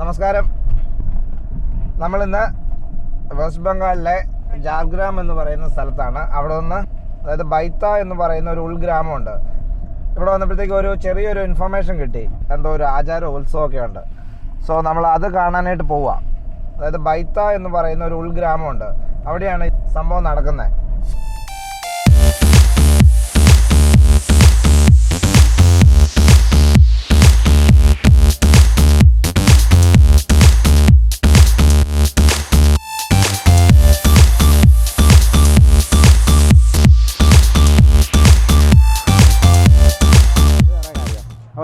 നമസ്കാരം. നമ്മളിന്ന് വെസ്റ്റ് ബംഗാളിലെ ജാർഗ്രാം എന്ന് പറയുന്ന സ്ഥലത്താണ്. അവിടെ നിന്ന് അതായത് ബൈത്ത എന്ന് പറയുന്ന ഒരു ഉൾഗ്രാമമുണ്ട്. ഇവിടെ വന്നപ്പോഴത്തേക്ക് ഒരു ചെറിയൊരു ഇൻഫർമേഷൻ കിട്ടി. എന്തോ ഒരു ആചാര ഉത്സവമൊക്കെ ഉണ്ട്. സോ നമ്മൾ അത് കാണാനായിട്ട് പോവാം. അതായത് ബൈത്ത എന്ന് പറയുന്ന ഒരു ഉൾഗ്രാമമുണ്ട്. അവിടെയാണ് സംഭവം നടക്കുന്നത്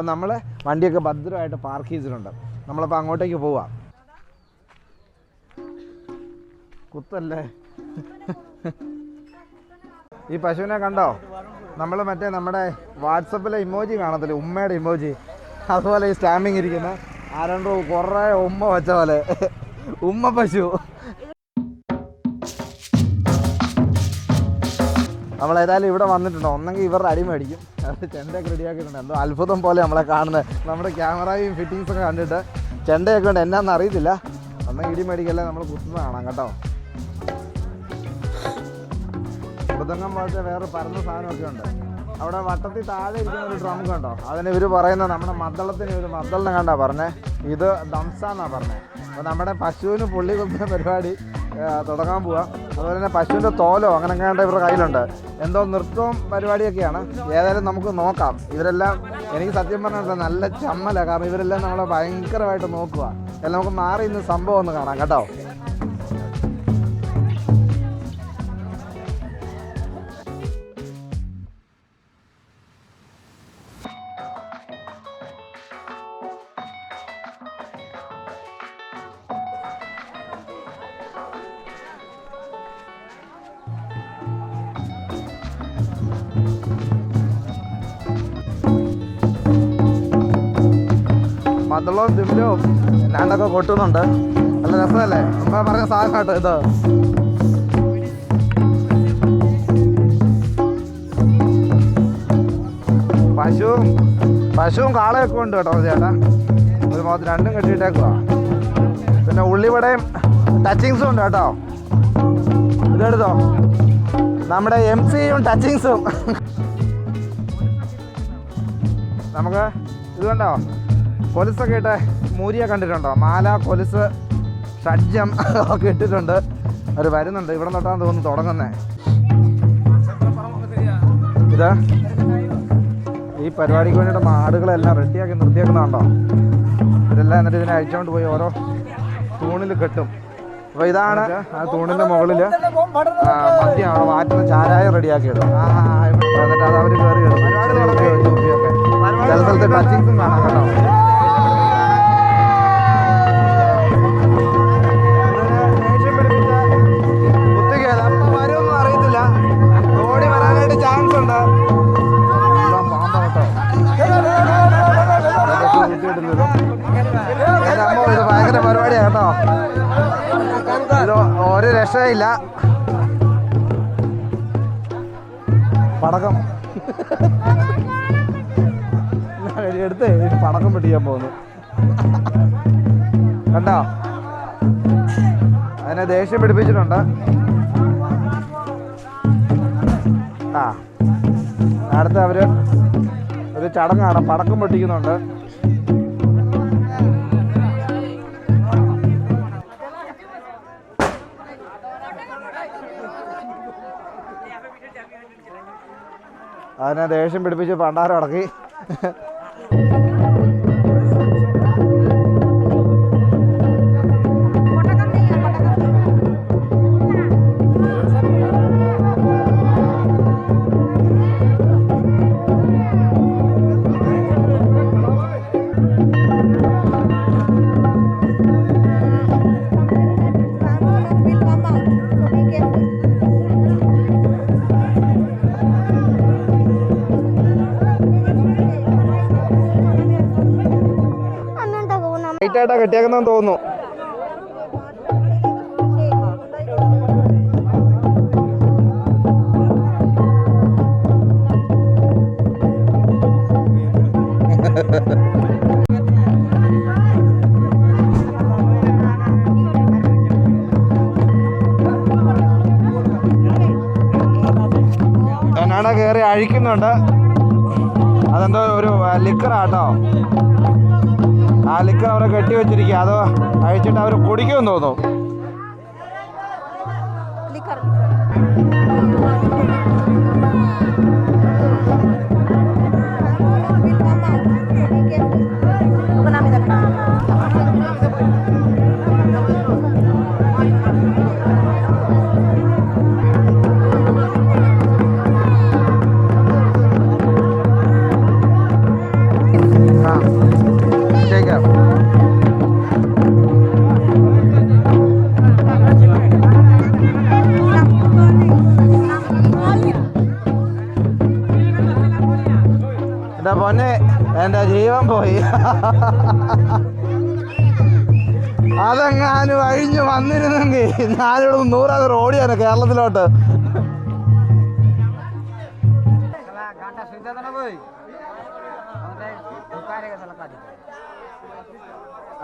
അപ്പോൾ നമ്മൾ വണ്ടിയൊക്കെ ഭദ്രമായിട്ട് പാർക്ക് ചെയ്തിട്ടുണ്ട്. നമ്മളപ്പോൾ അങ്ങോട്ടേക്ക് പോവാം. കുത്തല്ലേ? ഈ പശുവിനെ കണ്ടോ? നമ്മൾ മറ്റേ നമ്മുടെ വാട്സപ്പിലെ ഇമോജി കാണത്തില്ലേ? ഉമ്മയുടെ ഇമോജി. അതുപോലെ ഈ സ്റ്റാമ്പിങ് ഇരിക്കുന്ന. ആരണ്ടോ കുറേ ഉമ്മ വെച്ച പോലെ. ഉമ്മ പശു. നമ്മൾ ഏതായാലും ഇവിടെ വന്നിട്ടുണ്ട്? ഒന്നെങ്കിൽ ഇവരുടെ അടി മേടിക്കും. ചെണ്ടയൊക്കെ റെഡിയാക്കിയിട്ടുണ്ട് എന്തോ അത്ഭുതം പോലെ നമ്മളെ കാണുന്നത് നമ്മുടെ ക്യാമറയും ഫിറ്റിങ്സൊക്കെ കണ്ടിട്ട് ചെണ്ടയൊക്കെ ഉണ്ട്. എന്നാന്ന് അറിയത്തില്ല. ഒന്നെങ്കിൽ ഇടി മേടിക്കല്ലേ നമ്മൾ കുത്തുന്നത് കാണാം കേട്ടോ. മൃദംഗം പോലത്തെ വേറെ പരന്ന സാധനമൊക്കെ ഉണ്ട്. അവിടെ വട്ടത്തിൽ താഴെ ഇരിക്കുന്ന ഒരു ഡ്രം കണ്ടോ അതിന് ഇവർ പറയുന്നത് നമ്മുടെ മദ്ദളത്തിന് ഒരു മദ്ദളം കണ്ടാ പറഞ്ഞേ. ഇത് ദംസാന്നാ പറഞ്ഞത് അപ്പോൾ നമ്മുടെ പശുവിന് പുള്ളി കുത്തുന്ന പരിപാടി തുടങ്ങാൻ പോവാം. അതുപോലെ തന്നെ പശുവിന്റെ തോലോ അങ്ങനെ കണ്ട ഇവരുടെ കയ്യിലുണ്ട്. എന്തോ നൃത്തവും പരിപാടിയൊക്കെയാണ്. ഏതായാലും നമുക്ക് നോക്കാം. ഇവരെല്ലാം എനിക്ക് സത്യം പറഞ്ഞാൽ നല്ല ചമ്മല. കാരണം ഇവരെല്ലാം നമ്മളെ ഭയങ്കരമായിട്ട് നോക്കുക എല്ലാം നമുക്ക് മാറി ഇന്ന് സംഭവം ഒന്ന് കാണാം കേട്ടോ. മതളവും ദിമിലും ഞാനൊക്കെ കൊട്ടുന്നുണ്ട്. നല്ല രസമല്ലേ? അമ്മ പറഞ്ഞ സാധനം കേട്ടോ ഇത്. പശുവും പശുവും കാളയൊക്കെ ഉണ്ട് കേട്ടോ ചേട്ടാ. ഒരു മുഖത്ത് രണ്ടും കെട്ടിയിട്ടേക്കുവാ. പിന്നെ ഉള്ളിവടയും ടച്ചിങ്സും ഉണ്ട് കേട്ടോ. ഇതെടുത്തോ. നമ്മുടെ എം സിയും ടച്ചിങ്സും നമുക്ക് ഇത് കണ്ടോ? കൊലുസൊക്കെ ഇട്ട് മൂരിയ കണ്ടിട്ടുണ്ടോ? മാല കൊലുസ് ഷഡ്ജം ഒക്കെ ഇട്ടിട്ടുണ്ട്. അവർ വരുന്നുണ്ട്. ഇവിടെ തൊട്ടാന്ന് തോന്നുന്നു തുടങ്ങുന്നേ. ഇത്. ഈ പരിപാടിക്ക് വേണ്ടിയിട്ട് മാടുകളെല്ലാം റെഡിയാക്കി നിർത്തിയേക്കുന്നതുണ്ടോ ഇതെല്ലാം എന്നിട്ട് ഇതിനെ അഴിച്ചുകൊണ്ട് പോയി ഓരോ തൂണിൽ കെട്ടും. അപ്പോൾ ഇതാണ് ആ തൂണിന്റെ മുകളിൽ മദ്യമാണ്. മാറ്റുന്ന ചാരായം ആ, ഇവിടെ എന്നിട്ട് അത് അവർ കയറി ഇടും ചില സ്ഥലത്ത് ടച്ചിങ്സും കാണാം കേട്ടോ. രക്ഷയില്ല. പടക്കം. എടുത്ത് പടക്കം പൊട്ടിക്കാൻ പോകുന്നു. കണ്ടോ? അതിനെ ദേഷ്യം പിടിപ്പിച്ചിട്ടുണ്ട്. ആ. അടുത്ത് അവർ ഒരു ചടങ്ങാണ് പടക്കം പൊട്ടിക്കുന്നുണ്ട്. അതിനെ ദേഷ്യം പിടിപ്പിച്ച് പണ്ടാരം അടക്കി ആയിട്ടാ കെട്ടിയേക്കുന്നതെന്ന് തോന്നുന്നു. കണ്ണട കയറി അഴിക്കുന്നുണ്ട്. അതെന്തോ ഒരു ലിക്കറാട്ടോ ആ ലിക്കർ അവരെ കെട്ടി വെച്ചിരിക്കുക അത് അഴിച്ചിട്ട് അവർ കുടിക്കുമെന്ന് തോന്നുന്നു. ജീവൻ പോയി. അതെങ്ങാനും അഴിഞ്ഞു വന്നിരുന്നെങ്കിൽ ഞാനിവിടെ നൂറാതെ ഓടിയാണ് കേരളത്തിലോട്ട്.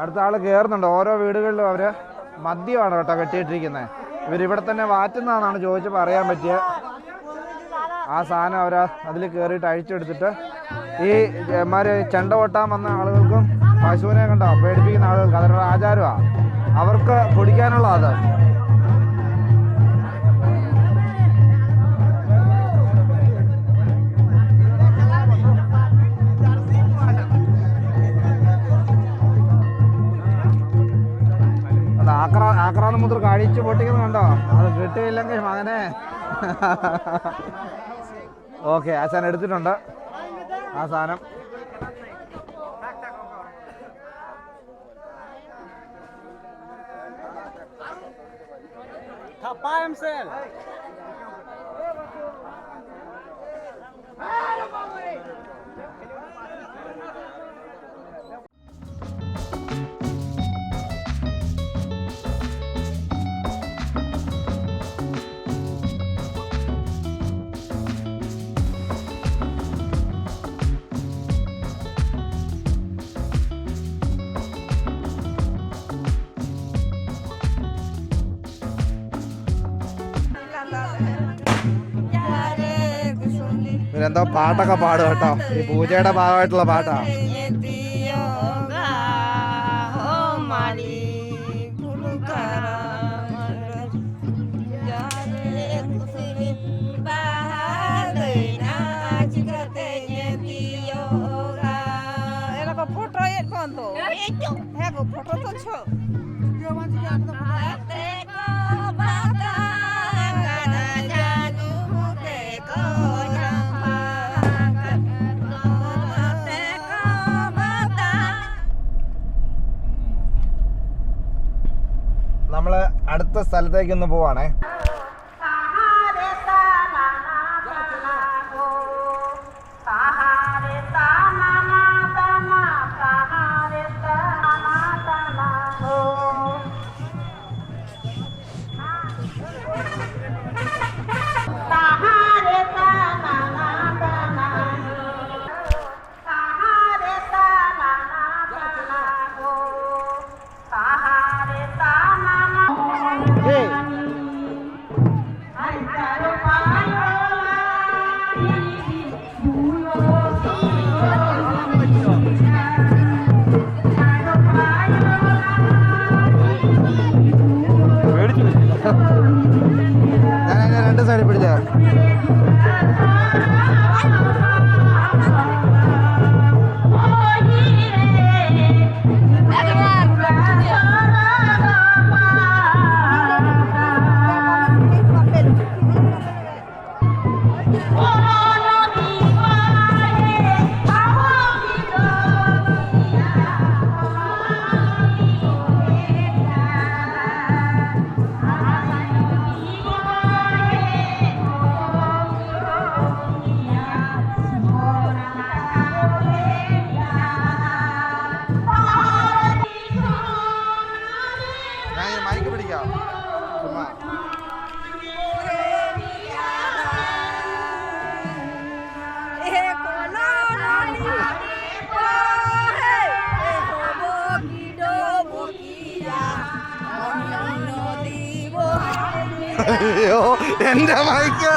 അടുത്ത ആൾ കയറുന്നുണ്ട് ഓരോ വീടുകളിലും അവർ മദ്യമാണ് കേട്ടോ കെട്ടിയിട്ടിരിക്കുന്നത് ഇവരിവിടെ തന്നെ വാറ്റുന്നതാണെന്നാണ് ചോദിച്ചപ്പോൾ അറിയാൻ പറ്റിയ. ആ സാധനം അവർ അതിൽ കയറിയിട്ട് അഴിച്ചെടുത്തിട്ട് ഈ മാര് ചെണ്ട കൊട്ടാൻ വന്ന ആളുകൾക്കും പശുവിനെ കണ്ടോ പേടിപ്പിക്കുന്ന ആളുകൾക്ക് അതൊരു ആചാരമാണ് അവർക്ക് കുടിക്കാനുള്ള അത്. ആക്രാ മുദ്ര കഴിച്ച് പൊട്ടിക്കുന്നത് കണ്ടോ? അത് കിട്ടിയില്ലെങ്കിൽ മകനെ. ഓക്കെ ആശാൻ എടുത്തിട്ടുണ്ട്. ആ സാധനം. ഇവരെന്തോ പാട്ടൊക്കെ ఎంతో పాటగా పాడట ఈ పూజ బాగా పాట. അടുത്ത സ്ഥലത്തേക്ക് ഒന്ന് പോവാണേ. അയ്യോ എന്റെ മൈക്ക്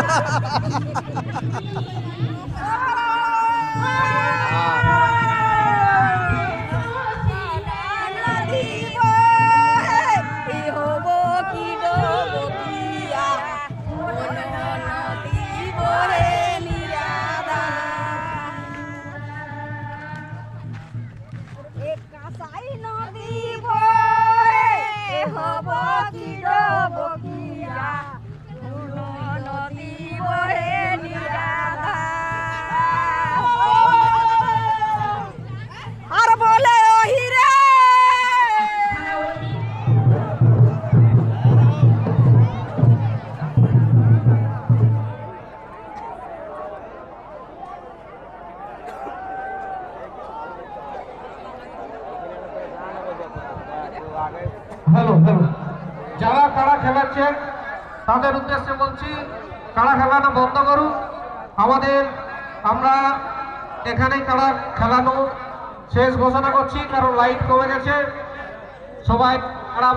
বন্ধ করুন। আমাদের আমরা এখানে তারা খেলানো শেষ ঘোষণা করছি, কারণ লাইট কমে গেছে। সবাই কারা